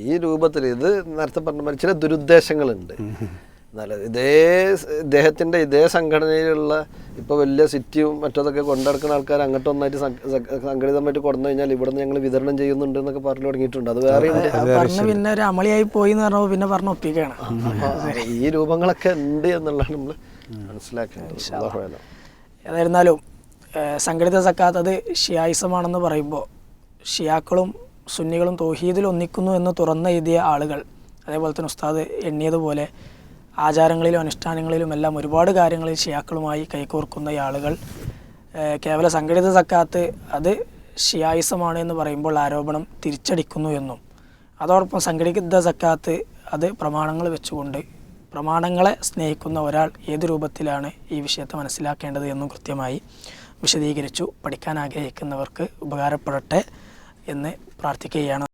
ഈ രൂപത്തിൽ ഇത് നേരത്തെ പറഞ്ഞ മാതിരി ചില ദുരുദ്ദേശങ്ങളുണ്ട്. എന്നാലും ഇതേ ഇദ്ദേഹത്തിന്റെ ഇദ്ദേഹത്തിന്റെ ഇതേ സംഘടനയിലുള്ള ഇപ്പോൾ വലിയ സിറ്റിയും മറ്റതൊക്കെ കൊണ്ടെടുക്കുന്ന ആൾക്കാർ അങ്ങോട്ട് ഒന്നായിട്ട് സംഘ- സംഘ- സംഘടിതമായിട്ട് കൊണ്ടു കഴിഞ്ഞാൽ ഇവിടുന്ന് ഞങ്ങൾ വിതരണം ചെയ്യുന്നുണ്ട് എന്നൊക്കെ പറഞ്ഞു തുടങ്ങിയിട്ടുണ്ട്. അത് വേറെ പറഞ്ഞ് പിന്നെ ഒരു അമളിയായി പോയി എന്ന് പറഞ്ഞപ്പോൾ പിന്നെ പറഞ്ഞ് ഒപ്പിക്കുകയാണ്. ഈ രൂപങ്ങളൊക്കെ ഉണ്ട് എന്നുള്ളതാണ് നമ്മൾ അലം. ഏതായിരുന്നാലും സംഘടിത സക്കാത്ത് അത് ഷിയായിസമാണെന്ന് പറയുമ്പോൾ ഷിയാക്കളും സുന്നികളും തോഹീദിൽ ഒന്നിക്കുന്നു എന്ന് തുറന്ന എഴുതിയ ആളുകൾ അതേപോലെ തന്നെ ഉസ്താദ് എണ്ണിയതുപോലെ ആചാരങ്ങളിലും അനുഷ്ഠാനങ്ങളിലും എല്ലാം ഒരുപാട് കാര്യങ്ങളിൽ ഷിയാക്കളുമായി കൈകോർക്കുന്ന ആളുകൾ. കേവല സംഘടിത സക്കാത്ത് അത് ഷിയായിസമാണ് എന്ന് പറയുമ്പോൾ ആരോപണം തിരിച്ചടിക്കുന്നു എന്നും. അതോടൊപ്പം സംഘടിത സക്കാത്ത് അത് പ്രമാണങ്ങൾ വെച്ചുകൊണ്ട് പ്രമാണങ്ങളെ സ്നേഹിക്കുന്ന ഒരാൾ ഏത് രൂപത്തിലാണ് ഈ വിഷയത്തെ മനസ്സിലാക്കേണ്ടത് എന്നും കൃത്യമായി വിശദീകരിച്ചു. പഠിക്കാൻ ആഗ്രഹിക്കുന്നവർക്ക് ഉപകാരപ്പെടട്ടെ എന്ന് പ്രാർത്ഥിക്കുകയാണ്.